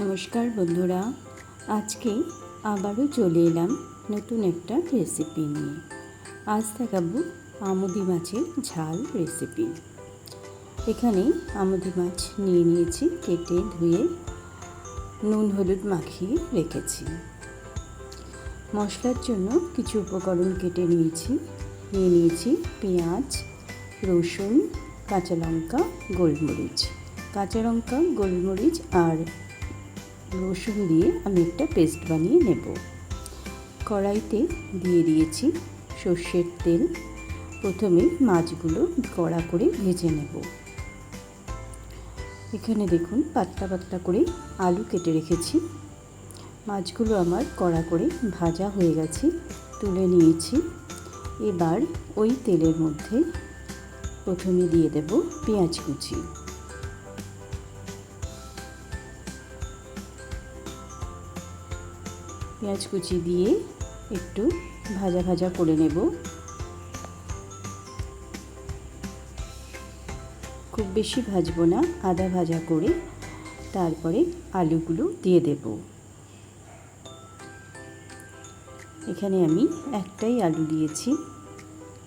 নমস্কার বন্ধুরা, আজকে আবারও চলে এলাম নতুন একটা রেসিপি নিয়ে। আজ দেখাবো আমুদি মাছের ঝাল রেসিপি এখানে আমুদি মাছ নিয়ে নিয়েছি, কেটে ধুয়ে নুন হলুদ মাখিয়ে রেখেছি। মশলার জন্য কিছু উপকরণ কেটে নিয়েছি। নিয়ে নিয়েছি পেঁয়াজ, রসুন, কাঁচা লঙ্কা, গোলমরিচ। কাঁচা লঙ্কা, গোলমরিচ আর রসুন দিয়ে আমি একটা পেস্ট বানিয়ে নেব। কড়াইতে দিয়ে দিয়েছি সর্ষের তেল। প্রথমে মাছগুলো কড়া করে ভেজে নেব। এখানে দেখুন পাতলা পাতলা করে আলু কেটে রেখেছি। মাছগুলো আমার কড়া করে ভাজা হয়ে গেছে, তুলে নিয়েছি। এবার ওই তেলের মধ্যে প্রথমে দিয়ে দেব পেঁয়াজ কুচি। পেঁয়াজ কুচি দিয়ে একটু ভাজা ভাজা করে নেব। খুব বেশি ভাজবো না, আদা ভাজা করে তারপরে আলুগুলো দিয়ে দেব। এখানে আমি একটাই আলু দিয়েছি।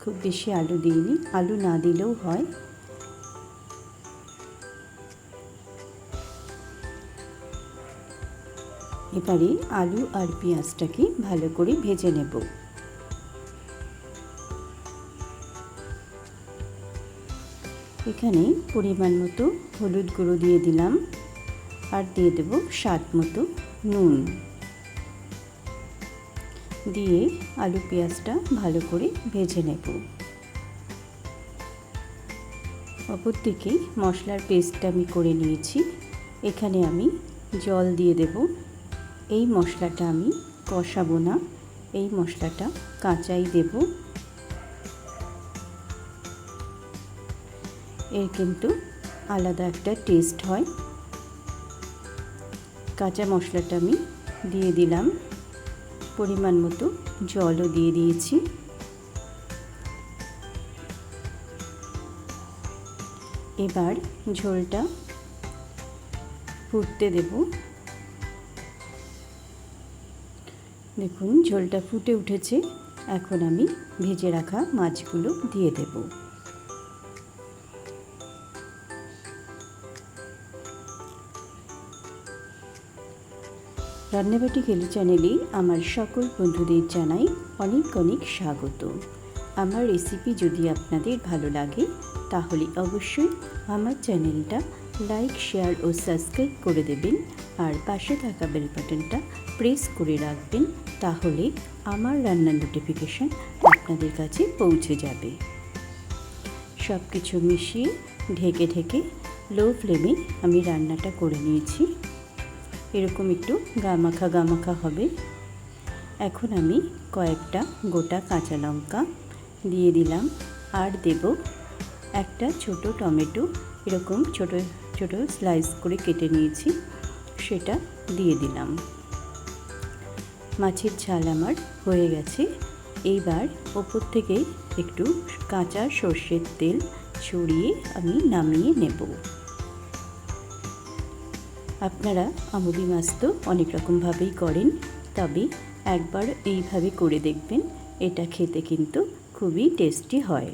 খুব বেশি আলু দিইনি, আলু না দিলেও হয়। এবারে আলু আর পেঁয়াজটাকে ভালো করে ভেজে নেব। এখানে পরিমাণ মতো হলুদ গুঁড়ো দিয়ে দিলাম আর দিয়ে দেব স্বাদ মতো নুন। দিয়ে আলু পেঁয়াজটা ভালো করে ভেজে নেব। অপরদিকে মশলার পেস্টটা আমি করে নিয়েছি। এখানে আমি জল দিয়ে দেব এই মশলাটা আমি কষাবো না, এই মশলাটা কাঁচাই দেব। এর কিন্তু আলাদা একটা টেস্ট হয়। কাঁচা মশলাটা আমি দিয়ে দিলাম। পরিমাণ মতো জলও দিয়ে দিয়েছি। এবার ঝোলটা ফুটতে দেব। দেখুন, ঝোলটা ফুটে উঠেছে। এখন আমি ভেজে রাখা মাছগুলো দিয়ে দেব। রান্নাবাটি খেলি চ্যানেলে আমার সকল বন্ধুদের জানাই অনেক অনেক স্বাগত। আমার রেসিপি যদি আপনাদের ভালো লাগে, তাহলে অবশ্যই আমার চ্যানেলটা লাইক শেয়ার ও সাবস্ক্রাইব করে দেবেন। আর পাশে থাকা বেল বাটনটা প্রেস করে রাখবেন, তাহলে আমার রান্নার নোটিফিকেশান আপনাদের কাছে পৌঁছে যাবে। সব কিছু মিশিয়ে ঢেকে ঢেকে লো ফ্লেমে আমি রান্নাটা করে নিয়েছি। এরকম একটু গামাখা গামাখা হবে। এখন আমি কয়েকটা গোটা কাঁচা লঙ্কা দিয়ে দিলাম। আর দেব একটা ছোট টমেটো, এরকম ছোট ছোট স্লাইস করে কেটে নিয়েছি, সেটা দিয়ে দিলাম। মাছের ঝাল আমার হয়ে গেছে। এইবার ওপর থেকে একটু কাঁচা সর্ষের তেল ছড়িয়ে আমি নামিয়ে নেব। আপনারা আমুদি মাছ তো অনেক রকমভাবেই করেন, তবে একবার এইভাবে করে দেখবেন, এটা খেতে কিন্তু খুবই টেস্টি হয়।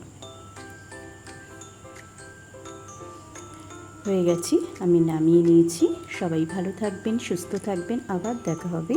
হয়ে গেছি। আমি নামিয়ে নিয়েছি। সবাই ভালো থাকবেন সুস্থ থাকবেন। আবার দেখা হবে।